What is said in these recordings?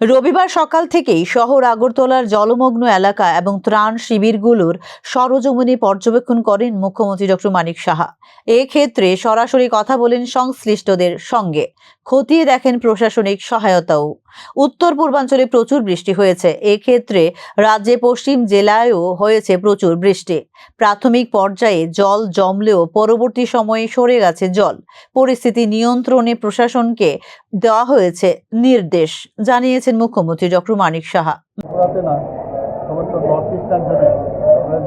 রবিবার সকাল থেকেই শহর আগরতলার জলমগ্ন এলাকা এবং ত্রাণ শিবিরগুলোর সরজমিনে পর্যবেক্ষণ করেন মুখ্যমন্ত্রী ডক্টর মানিক সাহা। এক্ষেত্রে সরাসরি কথা বলেন সংশ্লিষ্টদের সঙ্গে। খতিয়ে দেখেন প্রশাসনিক সহায়তাও। উত্তর পূর্বাঞ্চলে প্রচুর বৃষ্টি হয়েছে। এক্ষেত্রে রাজ্যে পশ্চিম জেলায়ও হয়েছে প্রচুর বৃষ্টি। প্রাথমিক পর্যায়ে জল জমলেও পরবর্তী সময়ে সরে গেছে জল। পরিস্থিতি নিয়ন্ত্রণে প্রশাসনকে দেওয়া হয়েছে নির্দেশ, জানিয়েছেন মুখ্যমন্ত্রী ডক্টর মানিক সাহা। মানে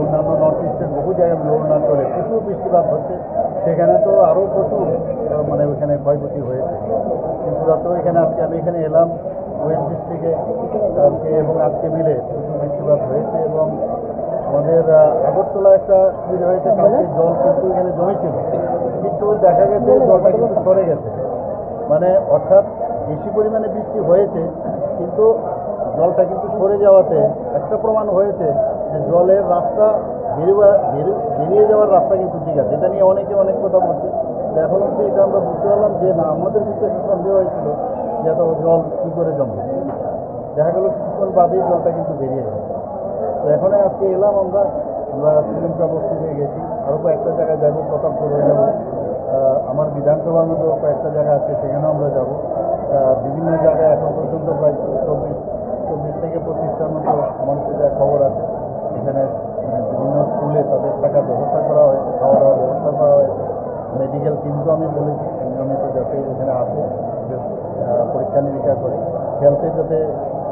অন্যান্য নর্থ ইস্টের বহু জায়গায় প্রচুর বৃষ্টিপাত হচ্ছে। সেখানে তো আরও প্রচুর মানে ওইখানে ক্ষয়ক্ষতি হয়েছে। কিন্তু ত্রিপুরাতেও এখানে আজকে আমি এখানে এলাম, ওয়েস্ট ডিস্ট্রিক্টে, আজকে এবং আজকে মিলে প্রচুর বৃষ্টিপাত হয়েছে এবং আমাদের আগরতলা একটা সুবিধা হয়েছে, কালকে জল কিন্তু এখানে জমেছিল। কিন্তু দেখা গেছে জলটা কিন্তু সরে গেছে। মানে অর্থাৎ বেশি পরিমাণে বৃষ্টি হয়েছে, কিন্তু জলটা কিন্তু সরে যাওয়াতে একটা প্রমাণ হয়েছে যে জলের রাস্তা বেরোয়া বেরো- বেরিয়ে যাওয়ার রাস্তা কিন্তু ঠিক আছে। এটা নিয়ে অনেকে অনেক কথা বলছে। এখন অব্দি এটা আমরা বুঝতে পারলাম যে, না, আমাদের কিন্তু একটা সন্দেহ হয়েছিল যে এত জল কী করে জমবে। দেখা গেল কিছুক্ষণ বাদেই জলটা কিন্তু বেরিয়ে গেল। তো এখন আজকে এলাম আমরা। আমরা শ্রীলঙ্কা বস্তিতে গেছি। আরও কয়েকটা জায়গায় যাব, প্রতাপপুর যাব। আমার বিধানসভার মধ্যেও কয়েকটা জায়গা আছে, সেখানেও আমরা যাব। বিভিন্ন জায়গায় এখন পর্যন্ত প্রায় চব্বিশ চব্বিশ থেকে পঁচিশটার মতো মানুষের যা খবর আছে এখানে মানে বিভিন্ন স্কুলে তাদের থাকার ব্যবস্থা করা হয়েছে খাওয়া দাওয়ার ব্যবস্থা করা হয়েছে টিমকেও আমি বলেছি নিয়মিত যাতে এখানে আসে পরীক্ষা নিরীক্ষা করে। খেলতে যাতে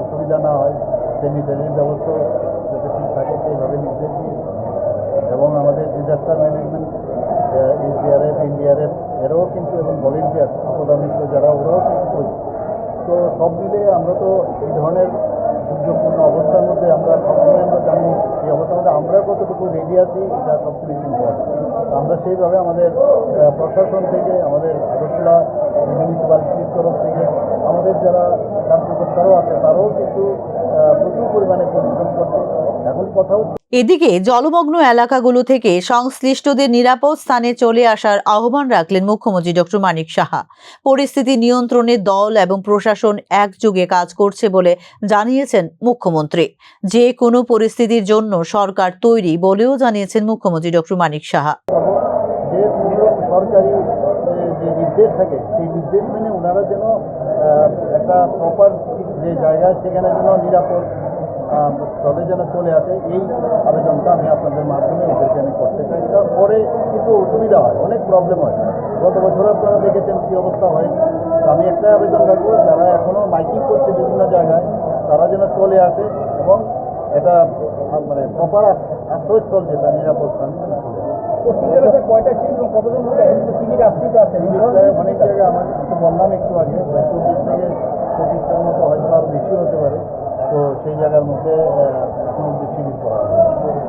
অসুবিধা না হয় স্যানিটারির ব্যবস্থা যাতে ঠিক থাকে, সেইভাবে নির্দেশ দিয়েছি এবং আমাদের ডিজাস্টার ম্যানেজমেন্ট এসডিআরএফ, এনডিআরএফ, এরাও কিন্তু, এবং ভলেন্টিয়ার আপদা মিত্র যারা, ওরাও কিন্তু করছে তো সব মিলে আমরা তো এই ধরনের দুর্যোগপূর্ণ অবস্থার মধ্যে আমরা সবসময় আমরা জানি, এই অবস্থার মধ্যে আমরা কতটুকু রেডি আছি, এটা সবচেয়ে বেশি ইম্পর্টেন্ট আমরা সেইভাবে আমাদের প্রশাসন থেকে, আমাদের আগরতলা মিউনিসিপ্যালিটির তরফ থেকে, আমাদের যারা কার্যকর্তারাও আছে, তারাও কিন্তু প্রচুর পরিমাণে পরিশ্রম করছে। এখন কথা হচ্ছে এদিকে জলমগ্ন এলাকাগুলো থেকে সংশ্লিষ্টদের নিরাপদ স্থানে চলে আসার আহ্বান রাখলেন মুখ্যমন্ত্রী ডক্টর মানিক সাহা। পরিস্থিতি নিয়ন্ত্রণে দল এবং প্রশাসন একযোগে কাজ করছে বলে জানিয়েছেন মুখ্যমন্ত্রী। যে কোনো পরিস্থিতির জন্য সরকার তৈরি বলেও জানিয়েছেন মুখ্যমন্ত্রী ডক্টর মানিক সাহা। একটা প্রপার যে জায়গা, সেখানে যেন নিরাপদ স্থলে যেন চলে আসে, এই আবেদনটা আমি আপনাদের মাধ্যমে ওদেরকে আমি করতে চাই। পরে কিন্তু অসুবিধা হয় অনেক প্রবলেম হয়। গত বছর আপনারা দেখেছেন কী অবস্থা হয়েছে তো আমি একটা আবেদন রাখব যারা এখনও মাইকিং করছে বিভিন্ন জায়গায় তারা যেন চলে আসে এবং এটা মানে প্রপার আশ্রয়স্থল যেটা নিরাপদ স্থান। কয়টা এবং কতজন শিবির আশ্রিত আছে। প্রায় অনেক জায়গায় আমার তো বললাম একটু আগে প্রায় চব্বিশ থেকে পঁচিশটার মতো হয়তো আরও বেশি হতে পারে তো সেই জায়গার মধ্যে আহ, এখন অব্দি শিবির করা হয়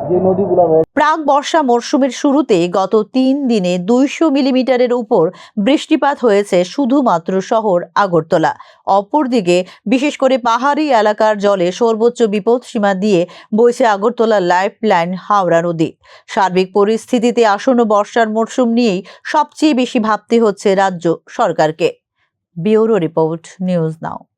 যে নদীগুলো প্রাক বর্ষা মরশুমের শুরুতে গত তিন দিনে দুইশো মিলিমিটারের উপর বৃষ্টিপাত হয়েছে শুধুমাত্র শহর আগরতলা। অপরদিকে, বিশেষ করে পাহাড়ি এলাকার জলে সর্বোচ্চ বিপদসীমা দিয়ে বইছে আগরতলা লাইফ লাইন হাওড়া নদী। সার্বিক পরিস্থিতিতে আসন্ন বর্ষার মরশুম নিয়েই সবচেয়ে বেশি ভাবতে হচ্ছে রাজ্য সরকারকে। Bureau report, news now.